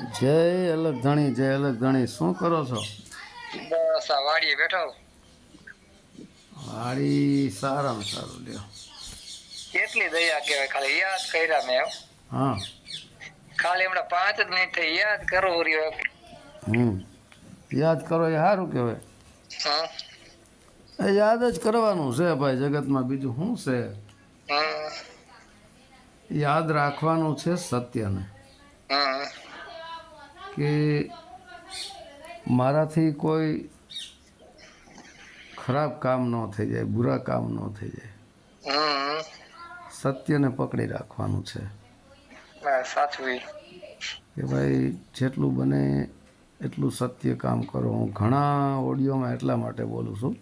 જય અલગ ધણી જય અલગ ધણી. શું કરો છો? બસ આ વાડીએ બેઠો વાડી સારામાં સારું લ્યો. કેટલી દયા કહેવાય ખાલી યાદ કર્યા મેં હો. હા. ખાલી હમણાં પાંચ જ મિનિટ થઈ યાદ કરો રહ્યો હમ. યાદ કરો એ સારું કહેવાય. હા. એ યાદ જ કરવાનું છે ભાઈ જગતમાં બીજું શું છે? યાદ રાખવાનું છે સત્યને. હમ કે મારાથી કોઈ ખરાબ કામ ન થઈ જાય બુરા કામ ન થઈ જાય. સત્યને પકડી રાખવાનું છે. કે ભાઈ જેટલું બને એટલું સત્ય કામ કરો. હું ઘણા ઓડિયોમાં એટલા માટે બોલું છું.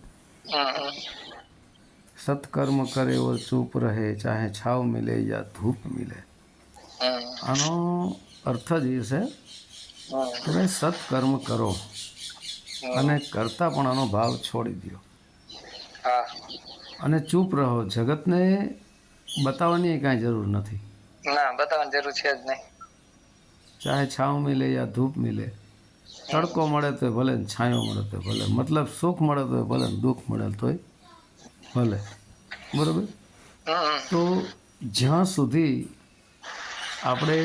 સત્કર્મ કરે એવો ચૂપ રહે ચાહે છાવ મિલે યા ધૂપ મિલે. આનો અર્થ જ એ છે ભાઈ સત્કર્મ કરો અને કરતા પણ આનો ભાવ છોડી દો હા. અને ચૂપ રહો. જગતને બતાવવાની કાંઈ જરૂર નથી. ના બતાવવાની જરૂર છે જ નહીં. ચાહે છાંવ મિલે યા ધૂપ મિલે. તડકો મળે તો ભલે ને છાંયો મળે તો ભલે. મતલબ સુખ મળે તો ભલે ને દુઃખ મળે તોય ભલે. બરાબર? તો જ્યાં સુધી આપણે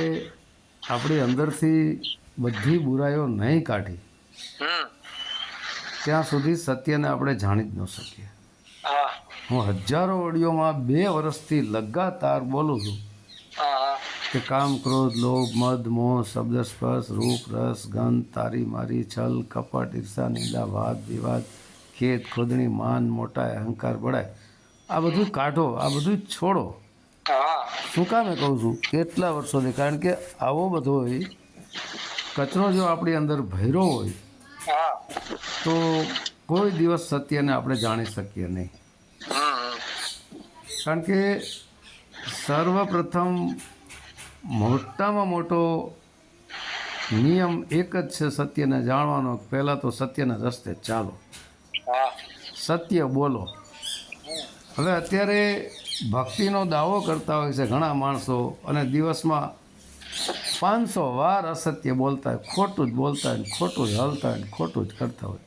આપણી અંદરથી બધી બુરાઈઓ નહીં કાઢી. ત્યાં સુધી સત્યને આપણે જાણી જ ન શકીએ. હું. હજારો ઓડિયોમાં બે વર્ષથી લગાતાર બોલું છું કે કામ ક્રોધ લોભ મદ મોહ શબ્દ સ્પર્શ રૂપ રસ ગંધ તારી મારી છલ કપટ ઈર્ષા નિંદા વાદ વિવાદ ખેત ખોદણી માન મોટાય અહંકાર બળાય આ બધું કાઢો આ બધું છોડો. શું કામે કહું છું? કેટલા વર્ષોથી? કારણ કે આવો બધો કચરો જો આપણી અંદર ભર્યો હોય, તો કોઈ દિવસ સત્યને આપણે જાણી શકીએ નહીં. કારણ કે સર્વપ્રથમ મોટામાં મોટો નિયમ એક જ છે સત્યને જાણવાનો, પહેલાં તો સત્યના રસ્તે ચાલો. સત્ય બોલો. હવે અત્યારે ભક્તિનો દાવો કરતા હોય છે ઘણા માણસો અને દિવસમાં પાંચસો વાર અસત્ય બોલતા હોય ખોટું જ બોલતા હોય ને ખોટું જ હલતા હોય ને ખોટું જ કરતા હોય.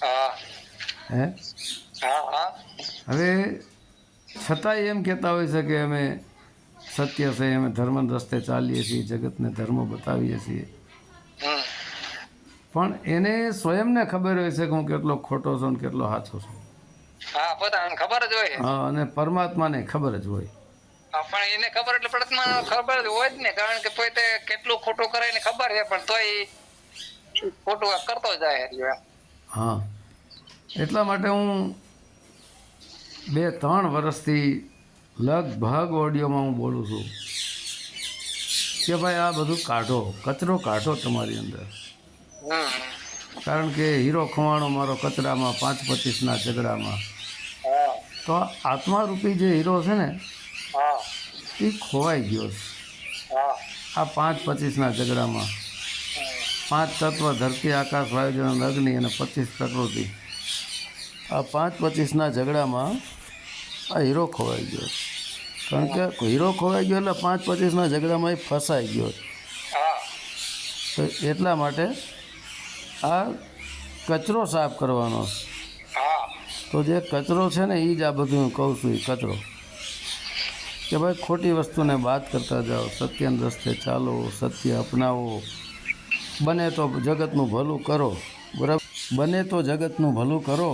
હા. હે? હા હા. હવે છતાંય એમ કહેતા હોય છે કે અમે સત્ય છે અમે ધર્મ રસ્તે ચાલીએ છીએ જગતને ધર્મ બતાવીએ છીએ. પણ એને સ્વયંને ખબર હોય છે કે હું કેટલો ખોટો છું ને કેટલો સાચો છું. હા ખબર જ હોય. હા અને પરમાત્માને ખબર જ હોય. પણ એને ખબર એટલે પ્રથમ ખબર હોય જ ને કારણ કે પોતે કેટલું ખોટું કરે એને ખબર છે પણ તોય ખોટું કરતો જાય હા. એટલા માટે હું બે ત્રણ વર્ષથી લગભગ ઓડિયોમાં હું બોલું છું કે ભાઈ આ બધું કાઢો કચરો કાઢો તમારી અંદર. કારણ કે હીરો ખવાણો મારો કચરામાં પાંચ પચીસના ઝઘડામાં. હા. તો આત્મારૂપી જે હીરો છે ને એ ખોવાઈ ગયો આ પાંચ પચીસના ઝઘડામાં. પાંચ તત્વ ધરતી આકાશ વાયુજન અગ્નિ અને પચીસ પ્રકૃતિ. આ પાંચ પચીસના ઝઘડામાં આ હીરો ખોવાઈ ગયો કારણ કે હીરો ખોવાઈ ગયો એટલે પાંચ પચીસના ઝઘડામાં એ ફસાઈ ગયો તો એટલા માટે આ કચરો સાફ કરવાનો છે. તો જે કચરો છે ને એ જ આ બધું હું કહું છું એ કચરો. કે ભાઈ ખોટી વસ્તુને બાદ કરતા જાઓ સત્યના રસ્તે ચાલો સત્ય અપનાવો. બને તો જગતનું ભલું કરો બરાબર? બને તો જગતનું ભલું કરો.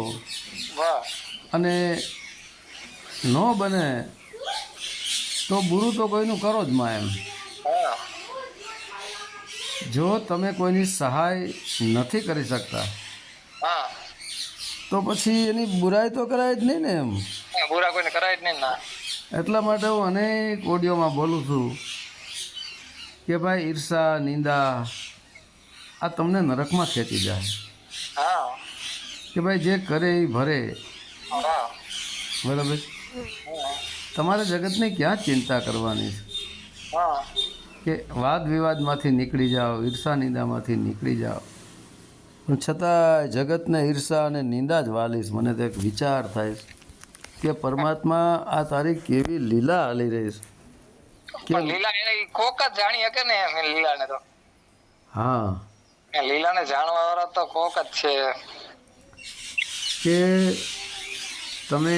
અને ન બને તો બુરું તો કોઈનું કરો જ માં એમ. જો તમે કોઈની સહાય નથી કરી શકતા તો પછી એની બુરાઈ તો કરાય જ નહીં ને એમ. બુરા કોઈને કરાય જ નહીં ના. એટલા માટે હું અનેક ઓડિયોમાં બોલું છું કે ભાઈ ઈર્ષા નિંદા આ તમને નરકમાં ખેંચી જાય. હા. કે ભાઈ જે કરે એ ભરે. બરાબર? તમારે જગતની ક્યાં ચિંતા કરવાની છે? કે વાદ વિવાદમાંથી નીકળી જાઓ ઈર્ષા નિંદામાંથી નીકળી જાઓ. પણ છતાં જગતને ઈર્ષા અને નિંદા જ વાલીશ મને તો એક વિચાર થાય છે. કે પરમાત્મા આ તારી કેવી લીલા હાલી રહી છે? કે લીલા એને કોક જ જાણી શકે ને લીલાને તો. હા. લીલાને જાણવા વાળા તો કોક જ છે. કે તમે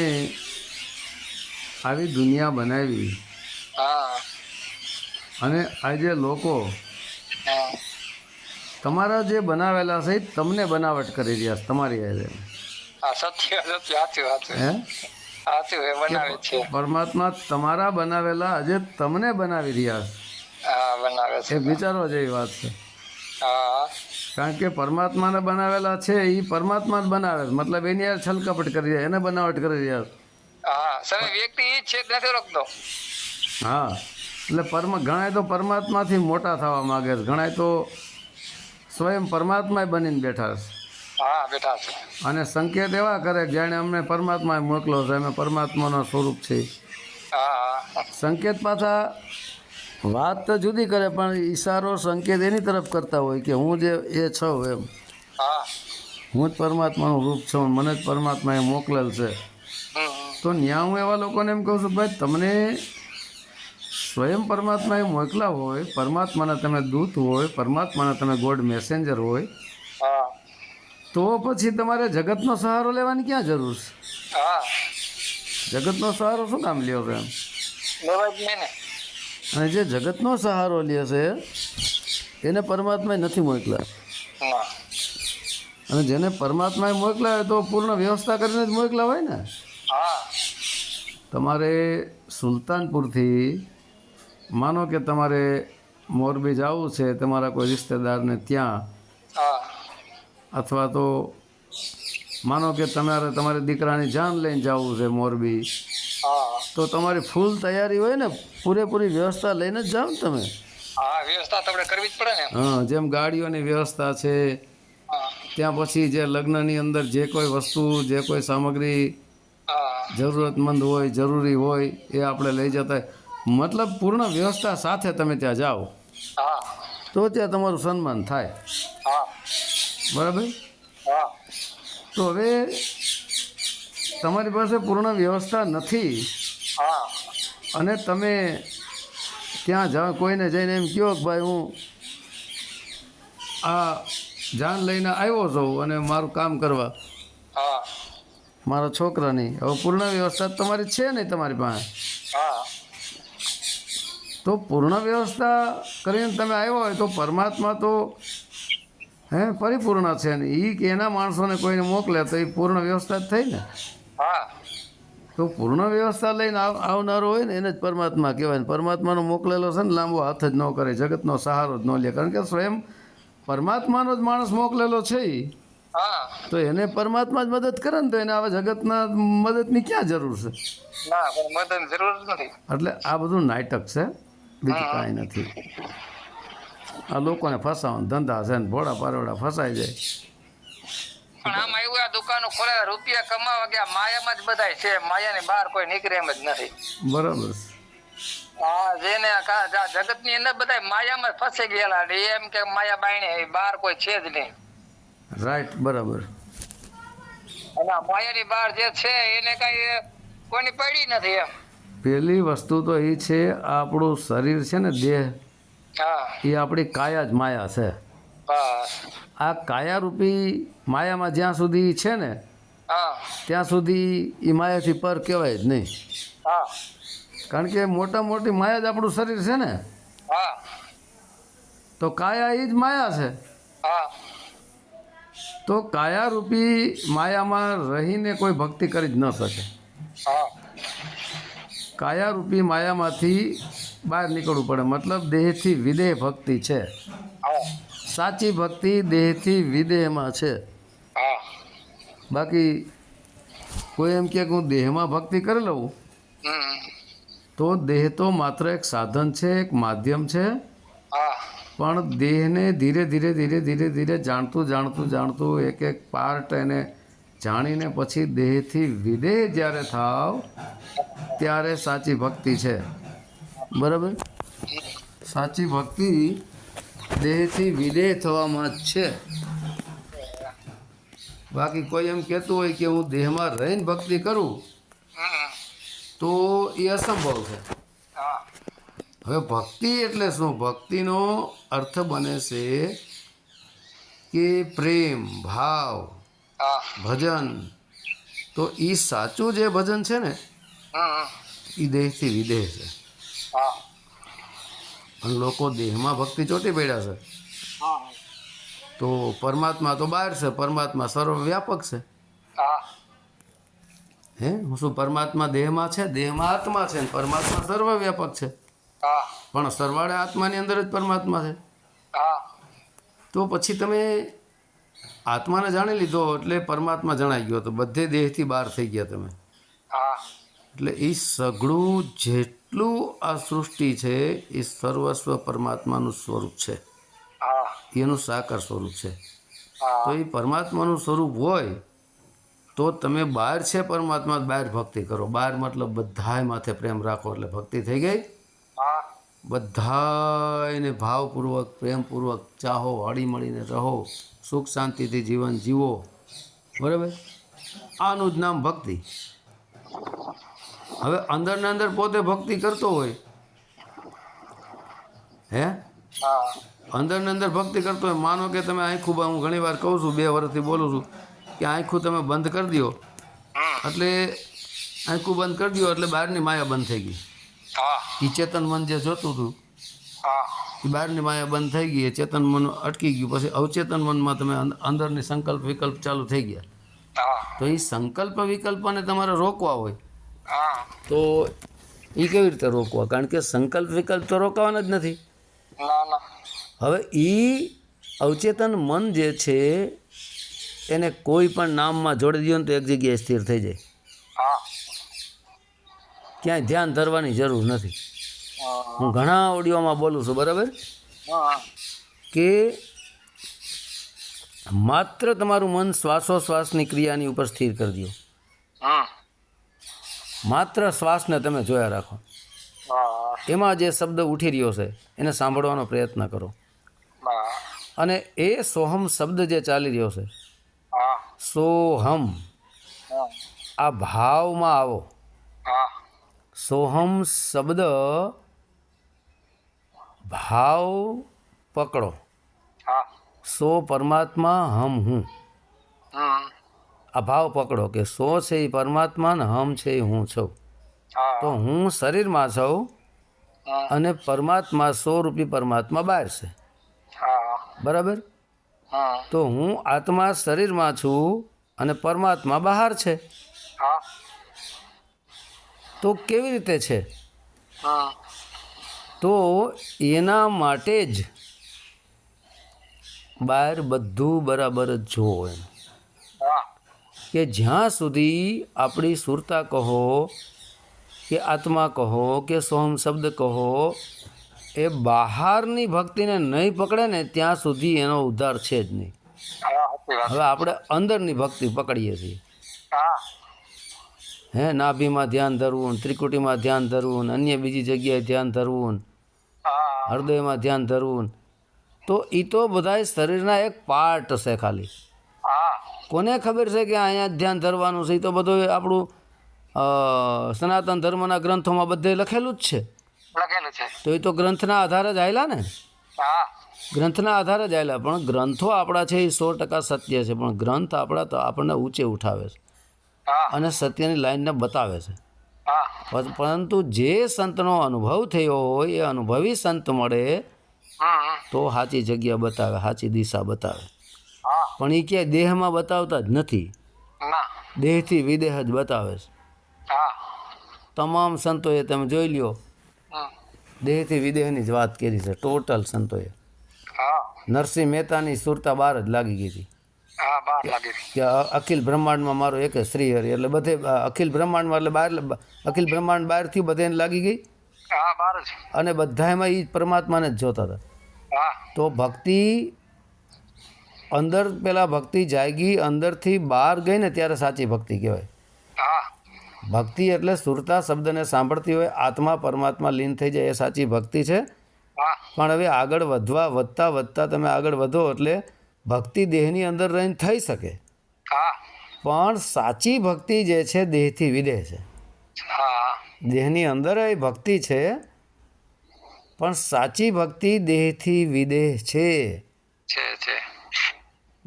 આવી દુનિયા બનાવી હા. અને આજે લોકો તમારા જે બનાવેલા છે તમને બનાવટ કરી રહ્યા છે તમારી આજે હા સત્ય સત્ય વાત છે. હે? સાચું છે પરમાત્મા તમારા બનાવેલા આજે તમને બનાવી રહ્યા છે. વિચારવા જેવી વાત છે. હા. કારણ કે પરમાત્માને બનાવેલા છે એ પરમાત્મા જ બનાવે છે. મતલબ એની યાર છલકપટ કરી રહ્યા એને બનાવટ કરી રહ્યા છે. વ્યક્તિ એ છે નથી રોકતો. હા એટલે પરમ ઘણાય તો પરમાત્માથી મોટા થવા માગે છે. ઘણાય તો સ્વયં પરમાત્મા બનીને બેઠા છે. હા બેઠા છે. અને સંકેત એવા કરે જાણે અમને પરમાત્માએ મોકલો છે અમે પરમાત્માનો સ્વરૂપ છે. સંકેત પાછા વાત તો જુદી કરે પણ ઈશારો સંકેત એની તરફ કરતા હોય કે હું જે એ છું એમ. હા. હું જ પરમાત્માનું રૂપ છું મને જ પરમાત્માએ મોકલેલ છે. તો ન્યા હું એવા લોકોને એમ કહું છું ભાઈ તમને સ્વયં પરમાત્માએ મોકલા હોય પરમાત્માના તમે દૂત હોય પરમાત્માના તમે ગોડ મેસેન્જર હોય તો પછી તમારે જગતનો સહારો લેવાની ક્યાં જરૂર છે? હા. જગતનો સહારો શું કામ લ્યો છો અને જે જગતનો સહારો લે છે એને પરમાત્માએ નથી મોકલા અને જેને પરમાત્માએ મોકલા હોય તો પૂર્ણ વ્યવસ્થા કરીને જ મોકલા હોય ને? હા. તમારે સુલતાનપુરથી માનો કે તમારે મોરબી જવું છે તમારા કોઈ રિશ્તેદારને ત્યાં અથવા તો માનો કે તમારે તમારી દીકરાની જાન લઈને જવું છે મોરબી તો તમારી ફૂલ તૈયારી હોય ને પૂરેપૂરી વ્યવસ્થા લઈને જ જાઓ ને તમે. હા વ્યવસ્થા તો કરવી જ પડે ને. હા જેમ ગાડીઓની વ્યવસ્થા છે ત્યાં પછી જે લગ્નની અંદર જે કોઈ વસ્તુ જે કોઈ સામગ્રી જરૂરતમંદ હોય જરૂરી હોય એ આપણે લઈ જતા મતલબ પૂર્ણ વ્યવસ્થા સાથે તમે ત્યાં જાઓ. તો ત્યાં તમારું સન્માન થાય. હા. બરાબર? હા. તો હવે તમારી પાસે પૂર્ણ વ્યવસ્થા નથી. હા. અને તમે ત્યાં જાઓ કોઈને જઈને એમ કહો કે ભાઈ હું આ જાન લઈને આવ્યો છું અને મારું કામ કરવા. હા. મારા છોકરાની. હવે પૂર્ણ વ્યવસ્થા તમારી છે નહીં તમારી પાસે. હા. તો પૂર્ણ વ્યવસ્થા કરીને તમે આવ્યો હોય તો પરમાત્મા તો હે? પરિપૂર્ણ છે ને. એ કે એના માણસોને કોઈને મોકલે તો એ પૂર્ણ વ્યવસ્થા જ થઈ ને. હા. તો પૂર્ણ વ્યવસ્થા લઈને આવનારો હોય ને એને જ પરમાત્મા કહેવાય ને. પરમાત્માનો મોકલેલો છે ને લાંબો હાથ જ ન કરે જગતનો સહારો જ ન લે. કારણ કે સ્વયં પરમાત્માનો જ માણસ મોકલેલો છે એ હા. તો એને પરમાત્મા જ મદદ કરે ને તો એને આવા જગતના મદદની ક્યાં જરૂર છે? એટલે આ બધું નાટક છે. બીજું કાંઈ નથી. આ લોકોને ફસાવાનું ધંધા છે ને ભોળા પારોડા ફસાઈ જાય. પણ આમાં એવું આ દુકાનો ખોલે રૂપિયા કમાવા ગયા માયામાં જ બધાય છે. માયાની બહાર કોઈ નીકળે એમ જ નથી. બરાબર હા જેને જગતની અંદર બધા માયામાં ફસી ગયેલા એમ કે માયા બાયણે બહાર કોઈ છે જ નહીં. રાઈટ બરાબર. અને માયાની બહાર જે છે એને કઈ કોઈની પડી નથી એમ. પહેલી વસ્તુ તો એ છે આપણું શરીર છે ને દેહ. એ આપણી કાયા જ માયા છે. આ કાયારૂપી માયામાં જ્યાં સુધી છે ને ત્યાં સુધી એ માયાથી પર કહેવાય જ નહીં. કારણ કે મોટા મોટી માયા જ આપણું શરીર છે ને તો કાયા એ જ માયા છે. તો કાયારૂપી માયામાં રહીને કોઈ ભક્તિ કરી જ ન શકે. કાયા કાયારૂપી માયામાંથી બહાર નીકળવું પડે. મતલબ દેહથી વિદેહ ભક્તિ છે. સાચી ભક્તિ દેહથી વિદેહમાં છે. બાકી કોઈ એમ કે હું દેહમાં ભક્તિ કરી લઉં? તો દેહ તો માત્ર એક સાધન છે એક માધ્યમ છે. પણ દેહને ધીરે ધીરે ધીરે ધીરે ધીરે જાણતું જાણતું જાણતું એક એક પાર્ટ એને જાણીને પછી દેહથી વિદેહ જ્યારે થાવ ત્યારે સાચી ભક્તિ છે. બરાબર? સાચી ભક્તિ દેહથી વિદેહ થવામાં જ છે. બાકી કોઈ એમ કહેતું હોય કે હું દેહમાં રહીને ભક્તિ કરું, તો એ અસંભવ છે. હવે ભક્તિ એટલે શું? ભક્તિનો અર્થ બને છે કે પ્રેમ, ભાવ, ભજન. તો એ સાચું જે ભજન છે ને એ દેહથી વિદેહ છે. અને લોકો દેહમાં ભક્તિ ચોટી પડ્યા છે. હા તો પરમાત્મા તો બહાર છે. પરમાત્મા સર્વવ્યાપક છે. હે. હું? શું પરમાત્મા દેહમાં છે? દેહમાં આત્મા છે. ને પરમાત્મા સર્વવ્યાપક છે. પણ સરવાળે આત્માની અંદર જ પરમાત્મા છે. તો પછી તમે આત્માને જાણી લીધો એટલે પરમાત્મા જણાઈ ગયો. તો બધે દેહથી બહાર થઈ ગયા તમે. એટલે એ સઘળું જેટલું આ સૃષ્ટિ છે એ સર્વસ્વ પરમાત્માનું સ્વરૂપ છે? એનું સાકાર સ્વરૂપ છે. તો એ પરમાત્માનું સ્વરૂપ હોય તો તમે બહાર છે પરમાત્મા બહાર ભક્તિ કરો. બહાર મતલબ બધાય માથે પ્રેમ રાખો એટલે ભક્તિ થઈ ગઈ? બધાને ભાવપૂર્વક પ્રેમપૂર્વક ચાહો હળી મળીને રહો સુખ શાંતિથી જીવન જીવો. બરાબર? આનું જ નામ ભક્તિ. હવે અંદરને અંદર પોતે ભક્તિ કરતો હોય. હે? અંદરને અંદર ભક્તિ કરતો હોય માનો કે તમે આંખું બ- હું ઘણી વાર કહું છું બે વર્ષથી બોલું છું કે આંખું તમે બંધ કરી દો એટલે આંખું બંધ કરી દો એટલે બહારની માયા બંધ થઈ ગઈ. એ ચેતન મન જે જોતું હતું એ બહારની માયા બંધ થઈ ગઈ એ ચેતન મન અટકી ગયું પછી અવચેતન મનમાં તમે અંદરની સંકલ્પ વિકલ્પ ચાલુ થઈ ગયા. તો એ સંકલ્પ વિકલ્પને તમારે રોકવા હોય. તો એ કેવી રીતે રોકવા? કારણ કે સંકલ્પ વિકલ્પ તો રોકાવાના જ નથી. હવે એ અવચેતન મન જે છે એને કોઈ પણ નામમાં જોડી દો ને તો એક જગ્યાએ સ્થિર થઈ જાય. હા. ક્યાંય ધ્યાન ધરવાની જરૂર નથી. હું. ઘણા ઓડિયોમાં બોલું છું બરાબર? કે માત્ર તમારું મન શ્વાસોશ્વાસની ક્રિયાની ઉપર સ્થિર કરી દો માત્ર શ્વાસને તમે જોયા રાખો. એમાં જે શબ્દ ઉઠી રહ્યો છે એને સાંભળવાનો પ્રયત્ન કરો. હા. અને એ સોહમ શબ્દ જે ચાલી રહ્યો છે સોહમ આ ભાવમાં આવો. હા. સોહમ શબ્દ ભાવ પકડો. હા. સો પરમાત્મા હમ હું. આ ભાવ પકડો કે સો છે એ પરમાત્મા ને હમ છે એ હું છું. તો હું શરીરમાં છું અને પરમાત્મા સો રૂપી પરમાત્મા બહાર છે. બરાબર? તો હું આત્મા શરીરમાં છું અને પરમાત્મા બહાર છે. તો કેવી રીતે છે? હા. તો એના માટે જ બહાર બધું બરાબર જ જોવો એમ. કે જ્યાં સુધી આપણી સુરતા કહો કે આત્મા કહો કે સોમ શબ્દ કહો એ બહારની ભક્તિને નહીં પકડે ને ત્યાં સુધી એનો ઉદ્ધાર છે જ નહીં. હવે આપણે અંદરની ભક્તિ પકડીએ છીએ. હે. નાભીમાં ધ્યાન ધરવું ત્રિકુટીમાં ધ્યાન ધરવું ને અન્ય બીજી જગ્યાએ ધ્યાન ધરવું હૃદયમાં ધ્યાન ધરવું તો એ તો બધા શરીરના એક પાર્ટ છે ખાલી. કોને ખબર છે કે અહીંયા ધ્યાન ધરવાનું છે? એ તો બધું આપણું સનાતન ધર્મના ગ્રંથોમાં બધે લખેલું જ છે. લખેલું છે. તો એ તો ગ્રંથના આધારે જ આવેલા ને? હા. ગ્રંથના આધારે જ આવેલા પણ ગ્રંથો આપણા છે એ સો ટકા સત્ય છે. પણ ગ્રંથ આપણા તો આપણને ઊંચે ઉઠાવે છે. અને સત્યની લાઈનને બતાવે છે. પરંતુ જે સંતનો અનુભવ થયો હોય એ અનુભવી સંત મળે તો સાચી જગ્યા બતાવે સાચી દિશા બતાવે. પણ એ ક્યાંય દેહમાં બતાવતા જ નથી. દેહથી વિદેહ જ બતાવે છે. હા. તમામ સંતોએ તમે જોઈ લ્યો. દેહથી વિદેહની જ વાત કરી છે ટોટલ સંતોએ. હા. નરસિંહ મહેતાની સુરતા બહાર જ લાગી ગઈ હતી. કે અખિલ બ્રહ્માંડમાં મારો એક શ્રી હરિ એટલે બધે અખિલ બ્રહ્માંડમાં એટલે બહાર અખિલ બ્રહ્માંડ બહારથી બધાને લાગી ગઈ? અને બધામાં એ પરમાત્માને જ જોતા હતા. તો ભક્તિ અંદર પેલા ભક્તિ જાગી અંદરથી બહાર ગઈ ને ત્યારે સાચી ભક્તિ કહેવાય. ભક્તિ એટલે સુરતા શબ્દને સાંભળતી હોય આત્મા પરમાત્મા લીન થઈ જાય એ સાચી ભક્તિ છે. પણ હવે આગળ વધવા વધતા વધતા તમે આગળ વધો એટલે ભક્તિ દેહની અંદર રહીને થઈ શકે. પણ સાચી ભક્તિ જે છે દેહથી વિદેહ છે. દેહની અંદર એ ભક્તિ છે પણ સાચી ભક્તિ દેહથી વિદેહ છે.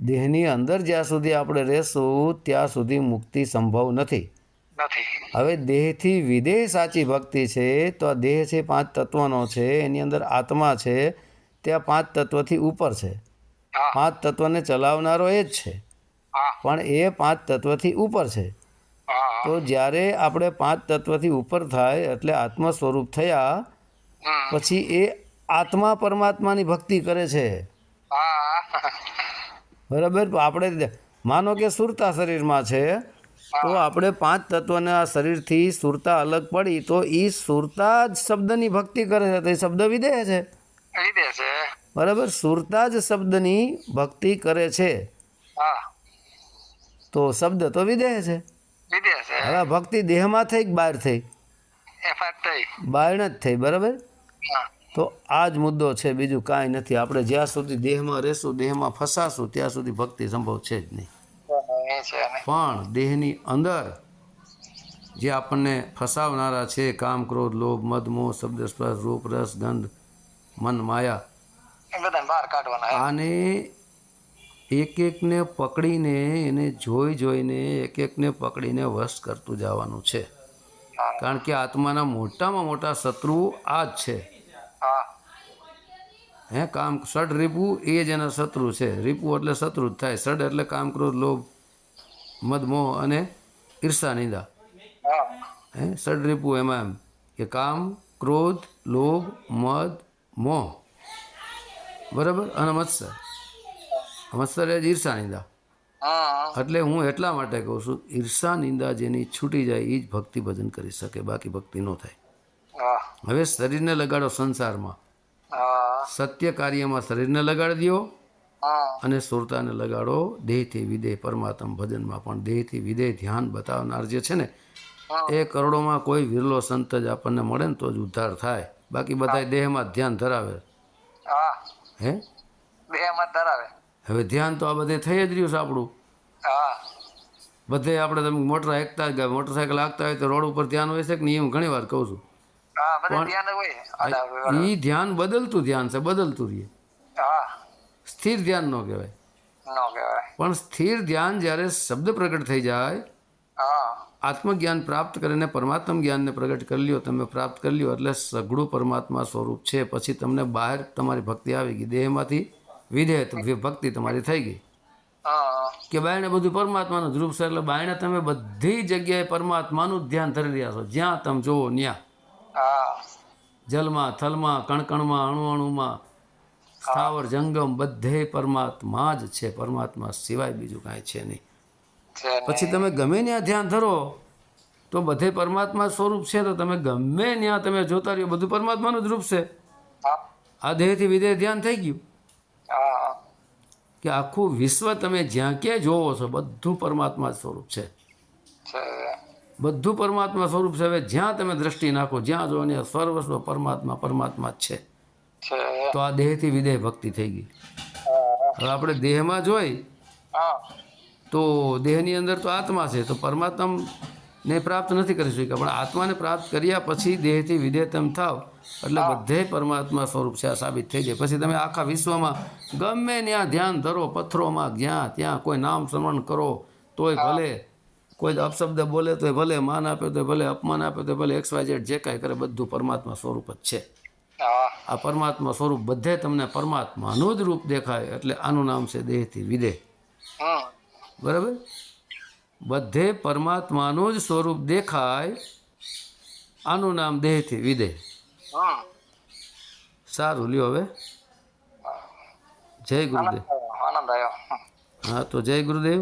દેહની અંદર જ્યાં સુધી આપણે રહેશું ત્યાં સુધી મુક્તિ સંભવ નથી. હવે દેહથી વિદેહ સાચી ભક્તિ છે તો આ દેહ છે પાંચ તત્વનો છે એની અંદર આત્મા છે ત્યાં પાંચ તત્વથી ઉપર છે. પાંચ તત્વને ચલાવનારો એ જ છે. પણ એ પાંચ તત્વથી ઉપર છે. તો જ્યારે આપણે પાંચ તત્વથી ઉપર થાય એટલે આત્મ સ્વરૂપ થયા પછી એ આત્મા પરમાત્માની ભક્તિ કરે છે. બરાબર? આપણે માનો કે સુરતા શરીરમાં છે તો આપણે પાંચ તત્વના શરીરથી સુરતા અલગ પડી તો એ સુરતા જ શબ્દની ભક્તિ કરે છે તો એ શબ્દ વિદેહ છે. બરાબર? સુરતા જ શબ્દની ભક્તિ કરે છે. હા. તો શબ્દ તો વિદેહ છે. હવે આ ભક્તિ દેહમાં થઈ કે બહાર થઈ? બહાર જ થઈ બરાબર? તો આ જ મુદ્દો છે બીજું કાંઈ નથી. આપણે જ્યાં સુધી દેહમાં રહેશું દેહમાં ફસાશું ત્યાં સુધી ભક્તિ સંભવ છે જ નહીં. પણ દેહની અંદર જે આપણને ફસાવનારા છે કામ ક્રોધ લોભ મદ મોહ શબ્દ સ્પર્શ રૂપ રસ ગંધ મન માયા આને એક એકને પકડીને એને જોઈ જોઈને એક એકને પકડીને વશ કરતું જવાનું છે. કારણ કે આત્માના મોટામાં મોટા શત્રુ આ જ છે. હે કામ ષડ રીપુ એ જ એના શત્રુ છે. રીપુ એટલે શત્રુ જ થાય. ષડ એટલે કામ ક્રોધ લોભ મદમોહ અને ઈર્ષા નિંદા. હા ષડ રીપુ એમાં એમ કે કામ ક્રોધ લોભ મદ મોહ. બરાબર? અને મત્સર. મત્સર એ જ ઈર્ષા નિંદા. એટલે હું એટલા માટે કહું છું ઈર્ષા નિંદા જેની છૂટી જાય એ જ ભક્તિ ભજન કરી શકે. બાકી ભક્તિ ન થાય. હવે શરીરને લગાડો સંસારમાં. સત્ય કાર્યમાં શરીરને લગાડી દો અને સુરતાને લગાડો દેહથી વિદેહ પરમાત્મ ભજનમાં પણ દેહથી વિદેહ ધ્યાન બતાવનાર જે છે ને એ કરોડોમાં કોઈ વિરલો સંત જ આપણને મળે ને તો જ ઉદ્ધાર થાય. બાકી બધા દેહમાં ધ્યાન ધરાવે. હા. હે? દેહમાં ધરાવે. હવે ધ્યાન તો આ બધે થઈ જ રહ્યું છે આપણું. બધે આપણે તમે મોટર એકતા મોટરસાઇકલ હાંકતા હોય તો રોડ ઉપર ધ્યાન હોય છે કે નહીં? હું ઘણી વાર કહું છું. હોય. એ ધ્યાન બદલતું ધ્યાન છે બદલતું રહીએ સ્થિર ધ્યાન ન કહેવાય. પણ સ્થિર ધ્યાન જ્યારે શબ્દ પ્રગટ થઈ જાય આત્મજ્ઞાન પ્રાપ્ત કરીને પરમાત્મ જ્ઞાનને પ્રગટ કરી લ્યો તમે પ્રાપ્ત કરી લ્યો એટલે સઘળું પરમાત્મા સ્વરૂપ છે. પછી તમને બહાર તમારી ભક્તિ આવી ગઈ દેહમાંથી વિધેય ભક્તિ તમારી થઈ ગઈ. કે બાયણે બધું પરમાત્માનું ધ્રુવ છે એટલે બાયણે તમે બધી જગ્યાએ પરમાત્માનું ધ્યાન ધરી રહ્યા છો જ્યાં તમે જુઓ ત્યાં જલમાં થલમાં કણકણમાં અણુ અણુમાં સ્થાવર જંગમ બધે પરમાત્મા જ છે. પરમાત્મા સિવાય બીજું કાંઈ છે નહીં. પછી તમે ગમે ત્યાં ધ્યાન ધરો તો બધે પરમાત્મા સ્વરૂપ છે. તો તમે ગમે ત્યાં તમે જોતા રહ્યો બધું પરમાત્માનું જ રૂપ છે. આ દેહથી વિદેહ ધ્યાન થઈ ગયું? કે આખું વિશ્વ તમે જ્યાં ક્યાંય જોવો છો બધું પરમાત્મા સ્વરૂપ છે. બધું પરમાત્મા સ્વરૂપ છે. હવે જ્યાં તમે દ્રષ્ટિ નાખો જ્યાં જો અને સર્વસ્વ પરમાત્મા પરમાત્મા જ છે. તો આ દેહથી વિદેહ ભક્તિ થઈ ગઈ. હવે આપણે દેહમાં જોઈ તો દેહની અંદર તો આત્મા છે. તો પરમાત્મને પ્રાપ્ત નથી કરી શક્યા. પણ આત્માને પ્રાપ્ત કર્યા પછી દેહથી વિદેહ તમે થાવ એટલે બધે પરમાત્મા સ્વરૂપ છે આ સાબિત થઈ જાય. પછી તમે આખા વિશ્વમાં ગમે ત્યાં ધ્યાન ધરો પથ્થરોમાં જ્યાં ત્યાં કોઈ નામ સ્મરણ કરો તોય ભલે કોઈ અપશબ્દ બોલે તો ભલે માન આપે તો ભલે અપમાન આપે તો ભલે એક્સ વાય ઝેડ જે કાંઈ કરે બધું પરમાત્મા સ્વરૂપ જ છે. આ પરમાત્મા સ્વરૂપ બધે તમને પરમાત્માનું જ રૂપ દેખાય એટલે આનું નામ છે દેહથી વિદેહ. બરાબર? બધે પરમાત્માનું જ સ્વરૂપ દેખાય આનું નામ દેહથી વિદેહ. સારું લ્યો હવે. જય ગુરુદેવ. હા તો જય ગુરુદેવ.